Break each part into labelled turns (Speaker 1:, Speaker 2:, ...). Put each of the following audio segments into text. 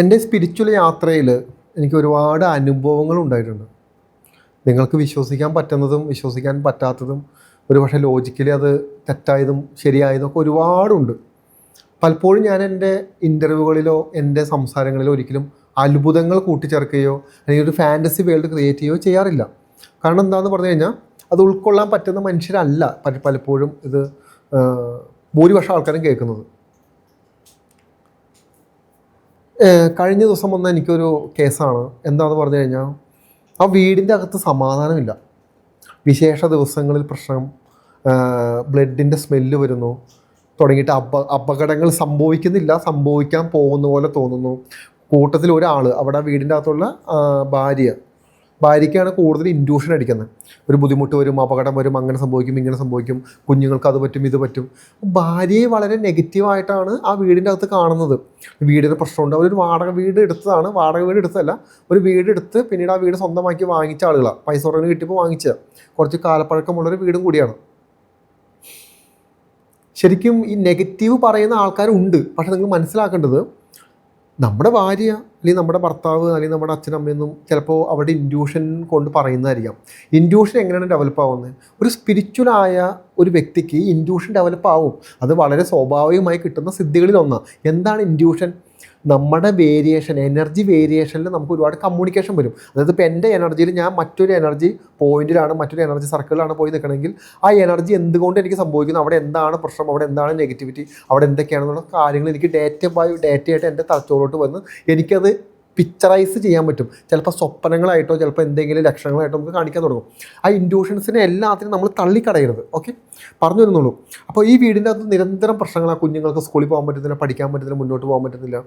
Speaker 1: എന്റെ സ്പിരിച്വൽ യാത്രയിൽ എനിക്ക് ഒരുപാട് അനുഭവങ്ങൾ ഉണ്ടായിട്ടുണ്ട്. നിങ്ങൾക്ക് വിശ്വസിക്കാൻ പറ്റുന്നതും വിശ്വസിക്കാൻ പറ്റാത്തതും ഒരുപക്ഷെ ലോജിക്കലി അത് തെറ്റായതും ശരിയായതും ഒക്കെ ഒരുപാടുണ്ട്. പലപ്പോഴും ഞാൻ എന്റെ ഇന്റർവ്യൂകളിലോ എന്റെ സംസാരങ്ങളിലോ ഒരിക്കലും അത്ഭുതങ്ങൾ കൂട്ടിച്ചേർക്കുകയോ അല്ലെങ്കിൽ ഒരു ഫാന്റസി വേൾഡ് ക്രിയേറ്റ് ചെയ്യുകയോ ചെയ്യാറില്ല. കാരണം എന്താണെന്ന് പറഞ്ഞു കഴിഞ്ഞാൽ അത് ഉൾക്കൊള്ളാൻ പറ്റുന്ന മനുഷ്യരല്ല പല പലപ്പോഴും ഇത് ഭൂരിപക്ഷം ആൾക്കാരും കേൾക്കുന്നത്. കഴിഞ്ഞ ദിവസം വന്ന എനിക്കൊരു കേസാണ്. എന്താണെന്ന് പറഞ്ഞു കഴിഞ്ഞാൽ ആ വീടിന്റെ അകത്ത് സമാധാനമില്ല. വിശേഷ ദിവസങ്ങളിൽ പ്രശ്നം ബ്ലഡിന്റെ സ്മെല്ല് വരുന്നു. തുടങ്ങിയിട്ട് അപ അപകടങ്ങൾ സംഭവിക്കുന്നില്ല സംഭവിക്കാൻ പോകുന്ന പോലെ തോന്നുന്നു. കൂട്ടത്തിൽ ഒരാൾ അവിടെ വീടിന്റെ അകത്തുള്ള ഭാര്യ ഭാര്യയ്ക്കാണ് കൂടുതൽ ഇൻഡ്യൂഷൻ അടിക്കുന്നത്. ഒരു ബുദ്ധിമുട്ട് വരും അപകടം വരും അങ്ങനെ സംഭവിക്കും ഇങ്ങനെ സംഭവിക്കും കുഞ്ഞുങ്ങൾക്ക് അത് പറ്റും ഇത് പറ്റും. ഭാര്യയെ വളരെ നെഗറ്റീവായിട്ടാണ് ആ വീടിന്റെ അകത്ത് കാണുന്നത്. വീടിന് പ്രശ്നമുണ്ട്. അവരൊരു വാടക വീട് എടുത്തതാണ്. വാടക വീട് എടുത്തതല്ല. ഒരു വീട് എടുത്ത് പിന്നീട് ആ വീട് സ്വന്തമാക്കി വാങ്ങിച്ച ആളുകളാണ് പൈസ ഉറങ്ങി കിട്ടിയപ്പോൾ വാങ്ങിച്ച കുറച്ച് കാലപ്പഴക്കമുള്ളൊരു വീടും കൂടിയാണ്. ശരിക്കും ഈ നെഗറ്റീവ് പറയുന്ന ആൾക്കാരുണ്ട്. പക്ഷെ നിങ്ങൾ മനസ്സിലാക്കേണ്ടത് നമ്മുടെ ഭാര്യ അല്ലെങ്കിൽ നമ്മുടെ ഭർത്താവ് അല്ലെങ്കിൽ നമ്മുടെ അച്ഛനമ്മയൊന്നും ചിലപ്പോൾ അവരുടെ ഇൻഡ്യൂഷൻ കൊണ്ട് പറയുന്നതായിരിക്കാം. ഇൻഡ്യൂഷൻ എങ്ങനെയാണ് ഡെവലപ്പ് ആവുന്നത്? ഒരു സ്പിരിച്വലായ ഒരു വ്യക്തിക്ക് ഇൻഡ്യൂഷൻ ഡെവലപ്പ് ആവും. അത് വളരെ സ്വാഭാവികമായി കിട്ടുന്ന സിദ്ധികളിൽ ഒന്നാണ്. എന്താണ് ഇൻഡ്യൂഷൻ നമ്മുടെ വേരിയേഷൻ എനർജി വേരിയേഷനിൽ നമുക്ക് ഒരുപാട് കമ്മ്യൂണിക്കേഷൻ വരും. അതായത് ഇപ്പോൾ എന്റെ എനർജിയിൽ ഞാൻ മറ്റൊരു എനർജി പോയിന്റിലാണ് മറ്റൊരു എനർജി സർക്കിളിലാണ് പോയി നിൽക്കണമെങ്കിൽ ആ എനർജി എന്തുകൊണ്ട് എനിക്ക് സംഭവിക്കുന്നു? അവിടെ എന്താണ് പ്രശ്നം? അവിടെ എന്താണ് നെഗറ്റിവിറ്റി അവിടെ എന്തൊക്കെയാണെന്നുള്ള കാര്യങ്ങൾ എനിക്ക് ഡേറ്റ ബൈ ഡേറ്റയായിട്ട് എന്റെ തലച്ചോറോട്ട് വന്ന് എനിക്കത് പിക്ചറൈസ് ചെയ്യാൻ പറ്റും. ചിലപ്പോൾ സ്വപ്നങ്ങളായിട്ടോ ചിലപ്പോൾ എന്തെങ്കിലും ലക്ഷണങ്ങളായിട്ടോ നമുക്ക് കാണിക്കാൻ തുടങ്ങും. ആ ഇൻഡ്യൂഷൻസിനെ എല്ലാത്തിനും നമ്മൾ തള്ളിക്കടയരുത് ഓക്കെ പറഞ്ഞു വരുന്നുള്ളൂ. അപ്പോൾ ഈ വീടിന്റെ അകത്ത് നിരന്തരം പ്രശ്നങ്ങളാണ് കുഞ്ഞുങ്ങൾക്ക് സ്കൂളിൽ പോകാൻ പറ്റുന്നില്ല പഠിക്കാൻ പറ്റുന്നില്ല മുന്നോട്ട് പോകാൻ പറ്റുന്നില്ല.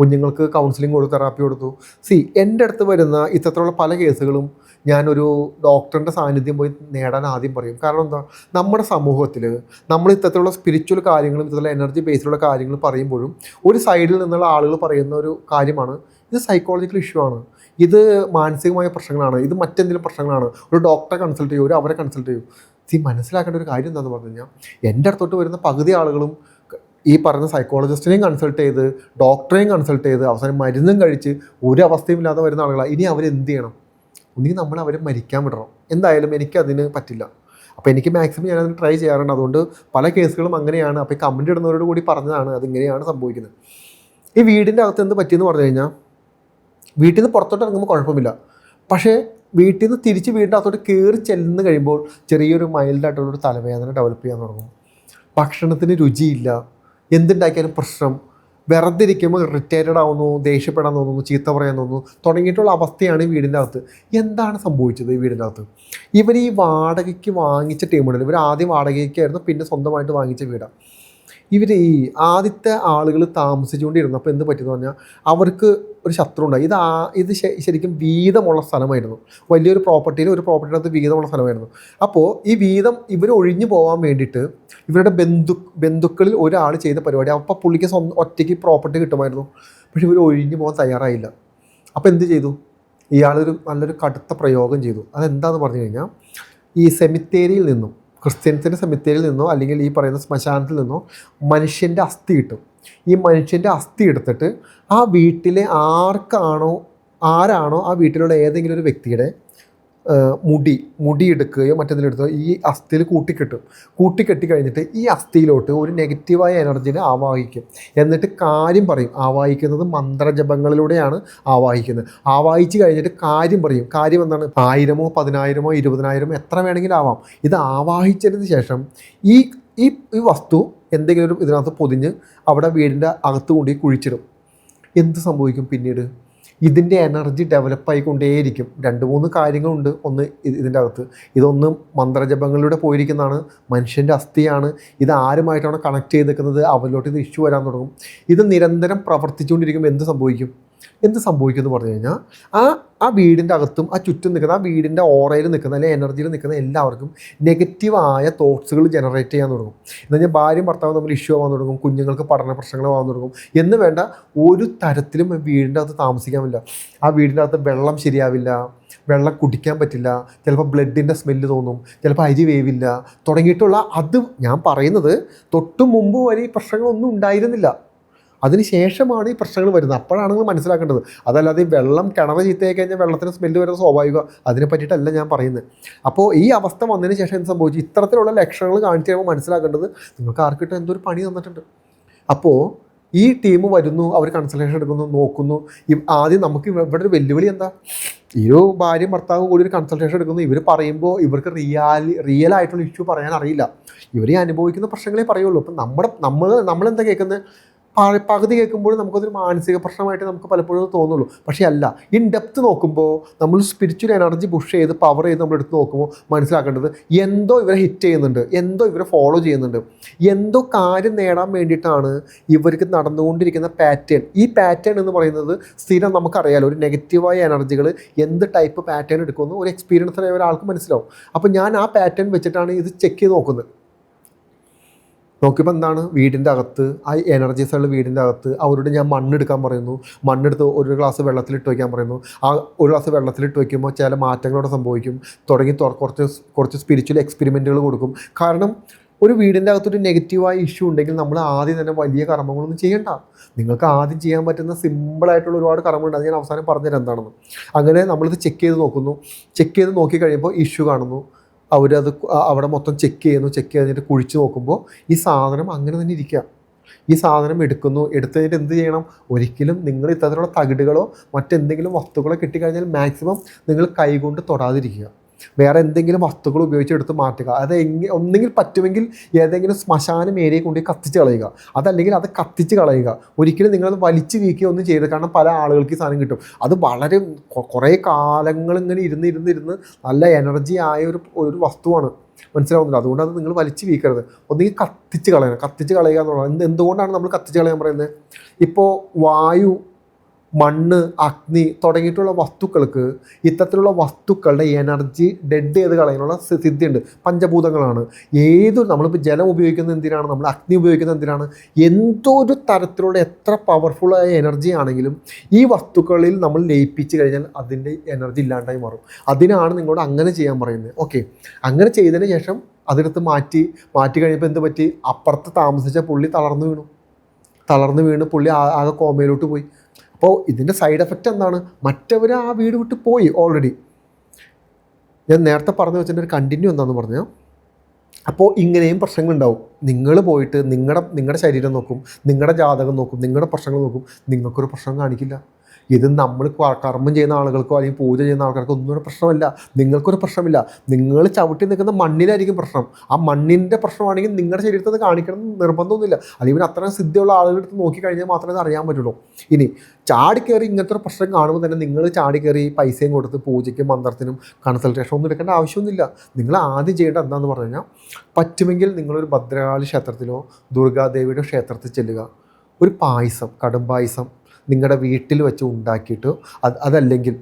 Speaker 1: കുഞ്ഞുങ്ങൾക്ക് കൗൺസിലിംഗ് കൊടുത്തു തെറാപ്പി കൊടുത്തു. സി എന്റെ അടുത്ത് വരുന്ന ഇത്തരത്തിലുള്ള പല കേസുകളും ഞാനൊരു ഡോക്ടറിന്റെ സാന്നിധ്യം പോയി നേടാൻ ആദ്യം പറയും. കാരണം എന്താ? നമ്മുടെ സമൂഹത്തിൽ നമ്മൾ ഇത്തരത്തിലുള്ള സ്പിരിച്വൽ കാര്യങ്ങളും ഇത്തരത്തിലുള്ള എനർജി ബേസിലുള്ള കാര്യങ്ങൾ പറയുമ്പോഴും ഒരു സൈഡിൽ നിന്നുള്ള ആളുകൾ പറയുന്ന ഒരു കാര്യമാണ്. ഇത് സൈക്കോളജിക്കൽ ഇഷ്യൂ ആണ്. ഇത് മാനസികമായ പ്രശ്നങ്ങളാണ്. ഇത് മറ്റെന്തെങ്കിലും പ്രശ്നങ്ങളാണ്. ഒരു ഡോക്ടറെ കൺസൾട്ട് ചെയ്യൂ ഒരു അവരെ കൺസൾട്ട് ചെയ്യൂ. ഈ മനസ്സിലാക്കേണ്ട ഒരു കാര്യം എന്താണെന്ന് പറഞ്ഞു കഴിഞ്ഞാൽ എന്റെ അടുത്തോട്ട് വരുന്ന പകുതി ആളുകളും ഈ പറഞ്ഞ സൈക്കോളജിസ്റ്റിനെയും കൺസൾട്ട് ചെയ്ത് ഡോക്ടറെയും കൺസൾട്ട് ചെയ്ത് അവസാനം മരുന്നും കഴിച്ച് ഒരു അവസ്ഥയും ഇല്ലാതെ വരുന്ന ആളുകളാണ് ഇനി അവരെന്ത് ചെയ്യണം? ഒന്നുകിൽ നമ്മൾ അവരെ മരിക്കാൻ വിടണം. എന്തായാലും എനിക്കതിന് പറ്റില്ല. അപ്പോൾ എനിക്ക് മാക്സിമം ഞാനതിന് ട്രൈ ചെയ്യാറുണ്ട്. അതുകൊണ്ട് പല കേസുകളും അങ്ങനെയാണ്. അപ്പോൾ ഈ കമന്റ് ഇടുന്നവരോട് കൂടി പറഞ്ഞതാണ് അതിങ്ങനെയാണ് സംഭവിക്കുന്നത്. ഈ വീടിന്റെ അകത്ത് എന്ത് പറ്റിയെന്ന് പറഞ്ഞു കഴിഞ്ഞാൽ വീട്ടിൽ നിന്ന് പുറത്തോട്ട് ഇറങ്ങുമ്പോൾ കുഴപ്പമില്ല. പക്ഷേ വീട്ടിൽ നിന്ന് തിരിച്ച് വീടിന്റെ അകത്തോട്ട് കയറി ചെല്ലുന്ന കഴിയുമ്പോൾ ചെറിയൊരു മൈൽഡായിട്ടുള്ളൊരു തലവേദന ഡെവലപ്പ് ചെയ്യാൻ തുടങ്ങും. ഭക്ഷണത്തിന് രുചിയില്ല. എന്തുണ്ടാക്കിയാലും പ്രശ്നം. വെറുതെ റിട്ടയർഡ് ആവുന്നു ദേഷ്യപ്പെടാൻ തോന്നുന്നു ചീത്ത പറയാൻ തോന്നുന്നു. തുടങ്ങിയിട്ടുള്ള അവസ്ഥയാണ് ഈ വീടിന്റെ അകത്ത്. എന്താണ് സംഭവിച്ചത് ഈ വീടിന്റെ അകത്ത്? ഇവർ ഈ വാടകയ്ക്ക് വാങ്ങിച്ച ടീമുണ്ടല്ലോ ഇവർ ആദ്യം വാടകയ്ക്കായിരുന്നു പിന്നെ സ്വന്തമായിട്ട് വാങ്ങിച്ച വീടാണ് ഇവർ ഈ ആദ്യത്തെ ആളുകൾ താമസിച്ചുകൊണ്ടിരുന്നപ്പോൾ എന്ത് പറ്റിയെന്ന് പറഞ്ഞാൽ അവർക്ക് ഒരു ശത്രു ഉണ്ടായി. ഇത് ആ ഇത് ശരിക്കും വീതമുള്ള സ്ഥലമായിരുന്നു. വലിയൊരു പ്രോപ്പർട്ടിയിൽ ഒരു പ്രോപ്പർട്ടിയുടെ വീതമുള്ള സ്ഥലമായിരുന്നു. അപ്പോൾ ഈ വീതം ഇവർ ഒഴിഞ്ഞു പോകാൻ വേണ്ടിയിട്ട് ഇവരുടെ ബന്ധു ബന്ധുക്കളിൽ ഒരാൾ ചെയ്ത പരിപാടി അപ്പോൾ പുള്ളിക്ക് സ്വന്തം ഒറ്റയ്ക്ക് പ്രോപ്പർട്ടി കിട്ടുമായിരുന്നു. പക്ഷെ ഇവർ ഒഴിഞ്ഞു പോകാൻ തയ്യാറായില്ല. അപ്പോൾ എന്ത് ചെയ്തു? ഇയാളൊരു നല്ലൊരു കടുത്ത പ്രയോഗം ചെയ്തു. അതെന്താണെന്ന് പറഞ്ഞു കഴിഞ്ഞാൽ ഈ സെമിത്തേരിയിൽ നിന്നും ക്രിസ്ത്യൻസിന്റെ സെമിത്തേരിയിൽ നിന്നോ അല്ലെങ്കിൽ ഈ പറയുന്ന ശ്മശാനത്തിൽ നിന്നോ മനുഷ്യന്റെ അസ്ഥി കിട്ടും. ഈ മനുഷ്യന്റെ അസ്ഥി എടുത്തിട്ട് ആ വീട്ടിലെ ആർക്കാണോ ആരാണോ ആ വീട്ടിലുള്ള ഏതെങ്കിലും ഒരു വ്യക്തിയുടെ മുടി മുടി എടുക്കുകയോ മറ്റെന്തെങ്കിലും ഈ അസ്ഥിയിൽ കൂട്ടിക്കെട്ടും. കൂട്ടിക്കെട്ടി കഴിഞ്ഞിട്ട് ഈ അസ്ഥിയിലോട്ട് ഒരു നെഗറ്റീവായ എനർജിനെ ആവാഹിക്കും. എന്നിട്ട് കാര്യം പറയും. ആവാഹിക്കുന്നത് മന്ത്രജപങ്ങളിലൂടെയാണ് ആവാഹിക്കുന്നത്. ആവാഹിച്ച് കഴിഞ്ഞിട്ട് കാര്യം പറയും. കാര്യം എന്താണ്? ആയിരമോ പതിനായിരമോ ഇരുപതിനായിരമോ എത്ര വേണമെങ്കിലും ആവാം. ഇത് ആവാഹിച്ചതിന് ശേഷം ഈ ഈ ഈ വസ്തു എന്തെങ്കിലും ഇതിനകത്ത് പൊതിഞ്ഞ് അവിടെ വീടിന്റെ അകത്ത് കൊണ്ടുപോയി കുഴിച്ചിടും. എന്ത് സംഭവിക്കും പിന്നീട്? ഇതിന്റെ എനർജി ഡെവലപ്പ് ആയിക്കൊണ്ടേയിരിക്കും രണ്ട് മൂന്ന് കാര്യങ്ങളുണ്ട് ഒന്ന് ഇത് ഇതിന്റെ അകത്ത് ഇതൊന്ന് മന്ത്രജപങ്ങളിലൂടെ പോയിരിക്കുന്നതാണ്. മനുഷ്യന്റെ അസ്ഥിയാണ്. ഇത് ആരുമായിട്ടാണ് കണക്ട് ചെയ്ത് നിൽക്കുന്നത്? അവരിലോട്ട് ഇത് ഇഷ്യൂ വരാൻ തുടങ്ങും. ഇത് നിരന്തരം പ്രവർത്തിച്ചുകൊണ്ടിരിക്കുമ്പോൾ എന്ത് സംഭവിക്കും? എന്ത് സംഭവിക്കും എന്ന് പറഞ്ഞു കഴിഞ്ഞാൽ ആ ആ വീടിന്റെ അകത്തും ആ ചുറ്റും നിൽക്കുന്ന ആ വീടിന്റെ ഓറയിൽ നിൽക്കുന്ന അല്ലെങ്കിൽ എനർജിയിൽ നിൽക്കുന്ന എല്ലാവർക്കും നെഗറ്റീവായ തോട്ട്സുകൾ ജനറേറ്റ് ചെയ്യാൻ തുടങ്ങും. എന്ന് കഴിഞ്ഞാൽ ഭാര്യയും ഭർത്താവും തമ്മിൽ ഇഷ്യൂ ആവാൻ തുടങ്ങും കുഞ്ഞുങ്ങൾക്ക് പഠന പ്രശ്നങ്ങൾ ആവാൻ തുടങ്ങും. എന്ന് വേണ്ട ഒരു തരത്തിലും വീടിന്റെ അകത്ത് താമസിക്കാൻ പറ്റില്ല. ആ വീടിന്റെ അകത്ത് വെള്ളം ശരിയാവില്ല വെള്ളം കുടിക്കാൻ പറ്റില്ല ചിലപ്പോൾ ബ്ലഡിന്റെ സ്മെല്ല് തോന്നും ചിലപ്പോൾ അരി വേവില്ല തുടങ്ങിയിട്ടുള്ള അത് ഞാൻ പറയുന്നത് തൊട്ടു മുമ്പ് വരെ ഈ പ്രശ്നങ്ങളൊന്നും ഉണ്ടായിരുന്നില്ല. അതിന് ശേഷമാണ് ഈ പ്രശ്നങ്ങൾ വരുന്നത്. അപ്പോഴാണ് നിങ്ങൾ മനസ്സിലാക്കേണ്ടത്. അതല്ലാതെ ഈ വെള്ളം കിണറ് ചീത്തയായി കഴിഞ്ഞാൽ വെള്ളത്തിന് സ്മെല്ല് വരുന്നത് സ്വാഭാവിക. അതിനെ പറ്റിയിട്ടല്ല ഞാൻ പറയുന്നത്. അപ്പോൾ ഈ അവസ്ഥ വന്നതിന് ശേഷം എന്ത് സംഭവിച്ചു? ഇത്തരത്തിലുള്ള ലക്ഷണങ്ങൾ കാണിച്ചു കഴിയുമ്പോൾ മനസ്സിലാക്കേണ്ടത് നിങ്ങൾക്ക് ആർക്കിട്ടും എന്തോ ഒരു പണി തന്നിട്ടുണ്ട്. അപ്പോൾ ഈ ടീം വരുന്നു അവർ കൺസൾട്ടേഷൻ എടുക്കുന്നു നോക്കുന്നു. ആദ്യം നമുക്ക് ഇവ- ഇവിടെ ഒരു വെല്ലുവിളി എന്താ? ഈ ഒരു ഭാര്യയും ഭർത്താവും കൂടി ഒരു കൺസൾട്ടേഷൻ എടുക്കുന്നു. ഇവർ പറയുമ്പോൾ ഇവർക്ക് റിയാലി റിയൽ ആയിട്ടുള്ള ഇഷ്യൂ പറയാൻ അറിയില്ല. ഇവർ അനുഭവിക്കുന്ന പ്രശ്നങ്ങളെ പറയുള്ളൂ. അപ്പം നമ്മുടെ നമ്മൾ നമ്മളെന്താ കേൾക്കുന്നത്? പകുതി കേൾക്കുമ്പോൾ നമുക്കതൊരു മാനസിക പ്രശ്നമായിട്ട് നമുക്ക് പലപ്പോഴും തോന്നുള്ളൂ. പക്ഷേ അല്ല ഇൻ ഡെപ്ത് നോക്കുമ്പോൾ നമ്മൾ സ്പിരിച്വൽ എനർജി പുഷ് ചെയ്ത് പവർ ചെയ്ത് നമ്മൾ എടുത്ത് നോക്കുമ്പോൾ മനസ്സിലാക്കേണ്ടത് എന്തോ ഇവരെ ഹിറ്റ് ചെയ്യുന്നുണ്ട് എന്തോ ഇവരെ ഫോളോ ചെയ്യുന്നുണ്ട് എന്തോ കാര്യം നേടാൻ വേണ്ടിയിട്ടാണ് ഇവർക്ക് നടന്നുകൊണ്ടിരിക്കുന്ന പാറ്റേൺ ഈ പാറ്റേൺ എന്ന് പറയുന്നത് സ്ഥിരം നമുക്കറിയാലോ ഒരു നെഗറ്റീവായ എനർജികൾ എന്ത് ടൈപ്പ് പാറ്റേൺ എടുക്കുമെന്ന് ഒരു എക്സ്പീരിയൻസ് ആയ ഒരാൾക്ക് മനസ്സിലാവും. അപ്പോൾ ഞാൻ ആ പാറ്റേൺ വെച്ചിട്ടാണ് ഇത് ചെക്ക് ചെയ്ത് നോക്കുന്നത്. നോക്കിയപ്പോൾ എന്താണ്? വീടിന്റെ അകത്ത് ആ എനർജി ഉള്ള വീടിന്റെ അകത്ത് അവരോട് ഞാൻ മണ്ണെടുക്കാൻ പറയുന്നു. മണ്ണെടുത്ത് ഒരു ഗ്ലാസ് വെള്ളത്തിലിട്ട് വയ്ക്കാൻ പറയുന്നു. ആ ഒരു ഗ്ലാസ് വെള്ളത്തിലിട്ട് വയ്ക്കുമ്പോൾ ചില മാറ്റങ്ങളോടെ സംഭവിക്കും. തുടങ്ങി കുറച്ച് കുറച്ച് സ്പിരിച്വൽ എക്സ്പെരിമെന്റുകൾ കൊടുക്കും. കാരണം ഒരു വീടിന്റെ അകത്തൊരു നെഗറ്റീവായ ഇഷ്യൂ ഉണ്ടെങ്കിൽ നമ്മൾ ആദ്യം തന്നെ വലിയ കർമ്മങ്ങളൊന്നും ചെയ്യണ്ട. നിങ്ങൾക്ക് ആദ്യം ചെയ്യാൻ പറ്റുന്ന സിമ്പിളായിട്ടുള്ള ഒരുപാട് കർമ്മങ്ങളുണ്ട്. അത് ഞാൻ അവസാനം പറഞ്ഞുതരാം എന്താണെന്ന്. അങ്ങനെ നമ്മളിത് ചെക്ക് ചെയ്ത് നോക്കുന്നു. ചെക്ക് ചെയ്ത് നോക്കി കഴിയുമ്പോൾ ഇഷ്യൂ കാണുന്നു. അവരത് അവിടെ മൊത്തം ചെക്ക് ചെയ്യുന്നു ചെക്ക് ചെയ്തിട്ട് കുഴിച്ച് നോക്കുമ്പോൾ ഈ സാധനം അങ്ങനെ തന്നെ ഇരിക്കുക ഈ സാധനം എടുക്കുന്നു എടുത്തു എന്ത് ചെയ്യണം? ഒരിക്കലും നിങ്ങൾ ഇത്തരത്തിലുള്ള തകിടുകളോ മറ്റെന്തെങ്കിലും വസ്തുക്കളോ കിട്ടിക്കഴിഞ്ഞാൽ മാക്സിമം നിങ്ങൾ കൈകൊണ്ട് തൊടാതിരിക്കുക. വേറെ എന്തെങ്കിലും വസ്തുക്കൾ ഉപയോഗിച്ച് എടുത്ത് മാറ്റുക. അത് എങ്ങനെ ഒന്നെങ്കിൽ പറ്റുമെങ്കിൽ ഏതെങ്കിലും ശ്മശാനം ഏരിയ കൊണ്ട് കത്തിച്ച് കളയുക. അതല്ലെങ്കിൽ അത് കത്തിച്ച് കളയുക. ഒരിക്കലും നിങ്ങളത് വലിച്ചു വീക്കുക ഒന്നും ചെയ്ത് കാരണം പല ആളുകൾക്ക് ഈ സാധനം കിട്ടും. അത് വളരെ കുറേ കാലങ്ങൾ ഇങ്ങനെ ഇരുന്ന് ഇരുന്ന് ഇരുന്ന് നല്ല എനർജി ആയ ഒരു ഒരു വസ്തുവാണ്. മനസ്സിലാവുന്നില്ല. അതുകൊണ്ട് അത് നിങ്ങൾ വലിച്ചു വീക്കരുത് ഒന്നുകിൽ കത്തിച്ച് കളയണം. കത്തിച്ച് കളയുക എന്നുള്ളത് എന്ത് എന്തുകൊണ്ടാണ് നമ്മൾ കത്തിച്ച് കളയാൻ പറയുന്നത്? ഇപ്പോൾ വായു മണ്ണ് അഗ്നി തുടങ്ങിയിട്ടുള്ള വസ്തുക്കൾക്ക് ഇത്തരത്തിലുള്ള വസ്തുക്കളുടെ എനർജി ഡെഡ് ചെയ്ത് കളയാനുള്ള സിദ്ധിയുണ്ട്. പഞ്ചഭൂതങ്ങളാണ്. ഏത് നമ്മളിപ്പോൾ ജലം ഉപയോഗിക്കുന്നത് എന്തിനാണ്? നമ്മൾ അഗ്നി ഉപയോഗിക്കുന്നത് എന്തിനാണ്? എന്തൊരു തരത്തിലുള്ള എത്ര പവർഫുള്ളായ എനർജി ആണെങ്കിലും ഈ വസ്തുക്കളിൽ നമ്മൾ ലയിപ്പിച്ച് കഴിഞ്ഞാൽ അതിന്റെ എനർജി ഇല്ലാണ്ടായി മാറും. അതിനാണ് നിങ്ങളോട് അങ്ങനെ ചെയ്യാൻ പറയുന്നത്. ഓക്കെ അങ്ങനെ ചെയ്തതിന് ശേഷം അതിനകത്ത് മാറ്റി മാറ്റി കഴിഞ്ഞപ്പോൾ എന്ത് പറ്റി? അപ്പുറത്ത് താമസിച്ച പുള്ളി തളർന്നു വീണു. തളർന്നു വീണ് പുള്ളി ആകെ കോമയിലോട്ട് പോയി. അപ്പോൾ ഇതിന്റെ സൈഡ് എഫക്റ്റ് എന്താണ്? മറ്റവർ ആ വീട് വിട്ട് പോയി ഓൾറെഡി ഞാൻ നേരത്തെ പറഞ്ഞു വെച്ചിട്ട് ഒരു കണ്ടിന്യൂ എന്താണെന്ന് പറഞ്ഞു അപ്പോൾ ഇങ്ങനെയും പ്രശ്നങ്ങൾ ഉണ്ടാവും നിങ്ങൾ പോയിട്ട് നിങ്ങളുടെ നിങ്ങളുടെ ശരീരം നോക്കും നിങ്ങളുടെ ജാതകം നോക്കും നിങ്ങളുടെ പ്രശ്നങ്ങൾ നോക്കും. നിങ്ങൾക്കൊരു പ്രശ്നം കാണിക്കില്ല. ഇത് നമ്മൾ കർമ്മം ചെയ്യുന്ന ആളുകൾക്കോ അല്ലെങ്കിൽ പൂജ ചെയ്യുന്ന ആൾക്കാർക്കോ ഒന്നും പ്രശ്നമല്ല. നിങ്ങൾക്കൊരു പ്രശ്നമില്ല. നിങ്ങൾ ചവിട്ടി നിൽക്കുന്ന മണ്ണിലായിരിക്കും പ്രശ്നം. ആ മണ്ണിന്റെ പ്രശ്നമാണെങ്കിൽ നിങ്ങളുടെ ശരീരത്തിൽ അത് കാണിക്കണം നിർബന്ധമൊന്നുമില്ല. അല്ലെങ്കിൽ അത്രയും സിദ്ധിയുള്ള ആളുകളുടെ അടുത്ത് നോക്കിക്കഴിഞ്ഞാൽ മാത്രമേ അത് അറിയാൻ പറ്റുള്ളൂ. ഇനി ചാടിക്കയറി ഇങ്ങനത്തെ ഒരു പ്രശ്നം കാണുമ്പോൾ തന്നെ നിങ്ങൾ ചാടിക്കയറി പൈസയും കൊടുത്ത് പൂജയ്ക്കും മന്ത്രത്തിനും കൺസൾട്ടേഷൻ ഒന്നും എടുക്കേണ്ട ആവശ്യമൊന്നുമില്ല. നിങ്ങൾ ആദ്യം ചെയ്യേണ്ടത് എന്താണെന്ന് പറഞ്ഞു കഴിഞ്ഞാൽ പറ്റുമെങ്കിൽ നിങ്ങളൊരു ഭദ്രകാളി ക്ഷേത്രത്തിലോ ദുർഗാദേവിയുടെ ക്ഷേത്രത്തിൽ ചെല്ലുക. ഒരു പായസം കടും പായസം നിങ്ങളുടെ വീട്ടിൽ വെച്ച് ഉണ്ടാക്കിയിട്ട് അത് അതല്ലെങ്കിൽ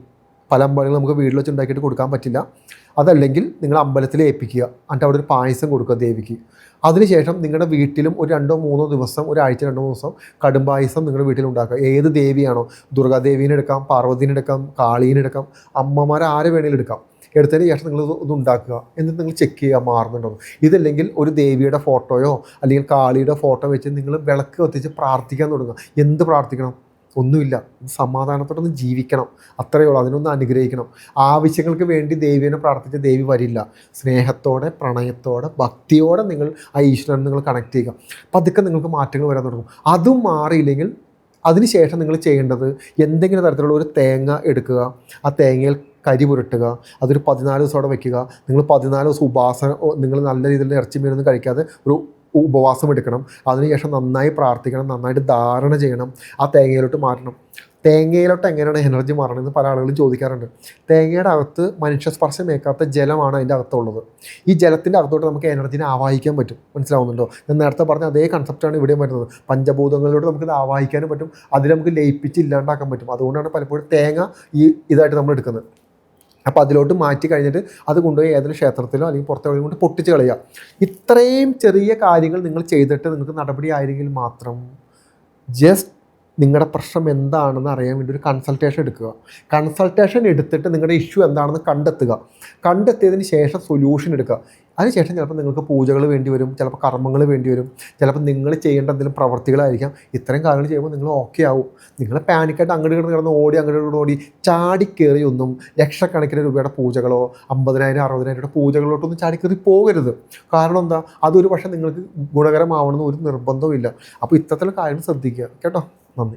Speaker 1: പല അമ്പലങ്ങളും നമുക്ക് വീട്ടിൽ വെച്ച് ഉണ്ടാക്കിയിട്ട് കൊടുക്കാൻ പറ്റില്ല. അതല്ലെങ്കിൽ നിങ്ങൾ അമ്പലത്തിൽ ഏൽപ്പിക്കുക. എന്നിട്ട് അവിടെ ഒരു പായസം കൊടുക്കുക ദേവിക്ക്. അതിനുശേഷം നിങ്ങളുടെ വീട്ടിലും ഒരു രണ്ടോ മൂന്നോ ദിവസം ഒരാഴ്ച രണ്ടോ മൂന്നോ ദിവസം കടും പായസം നിങ്ങളുടെ വീട്ടിൽ ഉണ്ടാക്കുക. ഏത് ദേവിയാണോ? ദുർഗാദേവീനെ എടുക്കാം പാർവതീനെ എടുക്കാം കാളീനെ എടുക്കാം അമ്മമാരെ ആരെ വേണേലും എടുക്കാം. എടുത്തതിന് ശേഷം നിങ്ങൾ ഇത് ഉണ്ടാക്കുക. എന്നിട്ട് നിങ്ങൾ ചെക്ക് ചെയ്യുക മാറുന്നുണ്ടോ ഇതല്ലെങ്കിൽ ഒരു ദേവിയുടെ ഫോട്ടോയോ അല്ലെങ്കിൽ കാളിയുടെ ഫോട്ടോ വെച്ച് നിങ്ങൾ വിളക്ക് കത്തിച്ച് പ്രാർത്ഥിക്കാൻ തുടങ്ങുക. എന്ത് പ്രാർത്ഥിക്കണം? ഒന്നുമില്ല സമാധാനത്തോടൊന്ന് ജീവിക്കണം. അത്രയേ ഉള്ളൂ. അതിനൊന്ന് അനുഗ്രഹിക്കണം. ആവശ്യങ്ങൾക്ക് വേണ്ടി ദേവിനെ പ്രാർത്ഥിച്ച ദേവി വരില്ല. സ്നേഹത്തോടെ പ്രണയത്തോടെ ഭക്തിയോടെ നിങ്ങൾ ആ ഈശ്വരനെ നിങ്ങൾ കണക്ട് ചെയ്യുക. പതുക്കെ നിങ്ങൾക്ക് മാറ്റങ്ങൾ വരാൻ തുടങ്ങും. അതും മാറിയില്ലെങ്കിൽ അതിനുശേഷം നിങ്ങൾ ചെയ്യേണ്ടത് എന്തെങ്കിലും തരത്തിലുള്ള ഒരു തേങ്ങ എടുക്കുക. ആ തേങ്ങയിൽ കരി പുരട്ടുക. അതൊരു പതിനാല് ദിവസം അവിടെ വയ്ക്കുക. നിങ്ങൾ പതിനാല് ദിവസം ഉപാസന നിങ്ങൾ നല്ല രീതിയിൽ ഇറച്ചി മീനൊന്നും കഴിക്കാതെ ഒരു ഉപവാസം എടുക്കണം. അതിനുശേഷം നന്നായി പ്രാർത്ഥിക്കണം. നന്നായിട്ട് ധാരണ ചെയ്യണം. ആ തേങ്ങയിലോട്ട് മാറ്റണം. തേങ്ങയിലോട്ട് എങ്ങനെയാണ് എനർജി മാറണമെന്ന് പല ആളുകളും ചോദിക്കാറുണ്ട്. തേങ്ങയുടെ അകത്ത് മനുഷ്യസ്പർശമേക്കാത്ത ജലമാണ് അതിന്റെ അകത്തുള്ളത്. ഈ ജലത്തിന്റെ അകത്തോട്ട് നമുക്ക് എനർജിനെ ആവാഹിക്കാൻ പറ്റും. മനസ്സിലാവുന്നുണ്ടോ? ഞാൻ നേരത്തെ പറഞ്ഞ അതേ കൺസെപ്റ്റാണ് ഇവിടെയും വരുന്നത്. പഞ്ചഭൂതങ്ങളിലൂടെ നമുക്കിത് ആവാഹിക്കാനും പറ്റും. അതിൽ നമുക്ക് ലയിപ്പിച്ച് ഇല്ലാണ്ടാക്കാൻ പറ്റും. അതുകൊണ്ടാണ് പലപ്പോഴും തേങ്ങ ഈ ഇതായിട്ട് നമ്മൾ എടുക്കുന്നത്. അപ്പോൾ അതിലോട്ട് മാറ്റി കഴിഞ്ഞിട്ട് അത് കൊണ്ടുപോയി ഏതെങ്കിലും ക്ഷേത്രത്തിലോ അല്ലെങ്കിൽ പുറത്തെവിടെയും കൊണ്ട് പൊട്ടിച്ച് കളയുക. ഇത്രയും ചെറിയ കാര്യങ്ങൾ നിങ്ങൾ ചെയ്തിട്ട് നിങ്ങൾക്ക് നടപടി ആയിരിക്കും മാത്രം ജസ്റ്റ് നിങ്ങളുടെ പ്രശ്നം എന്താണെന്ന് അറിയാൻ വേണ്ടി ഒരു കൺസൾട്ടേഷൻ എടുക്കുക. കൺസൾട്ടേഷൻ എടുത്തിട്ട് നിങ്ങളുടെ ഇഷ്യൂ എന്താണെന്ന് കണ്ടെത്തുക. കണ്ടെത്തിയതിന് ശേഷം സൊല്യൂഷൻ എടുക്കുക. അതിനുശേഷം ചിലപ്പോൾ നിങ്ങൾക്ക് പൂജകൾ വേണ്ടി വരും ചിലപ്പോൾ കർമ്മങ്ങൾ വേണ്ടി വരും ചിലപ്പോൾ നിങ്ങൾ ചെയ്യേണ്ട എന്തെങ്കിലും പ്രവർത്തികളായിരിക്കാം. ഇത്രയും കാര്യങ്ങൾ ചെയ്യുമ്പോൾ നിങ്ങൾ ഓക്കെ ആവും. നിങ്ങൾ പാനിക്കായിട്ട് അങ്ങോട്ട് കിടന്ന് കിടന്ന് ഓടി അങ്ങോട്ട് കിടന്ന് ഓടി ചാടിക്കേറി ഒന്നും ലക്ഷക്കണക്കിന് രൂപയുടെ പൂജകളോ അമ്പതിനായിരം അറുപതിനായിരം രൂപയുടെ പൂജകളോട്ടൊന്നും ചാടിക്കേറി പോകരുത്. കാരണം എന്താ? അതൊരു പക്ഷേ നിങ്ങൾക്ക് ഗുണകരമാവണമെന്ന് ഒരു നിർബന്ധവും ഇല്ല അപ്പോൾ ഇത്തരത്തിലുള്ള കാര്യങ്ങൾ ശ്രദ്ധിക്കുക. കേട്ടോ? നന്ദി.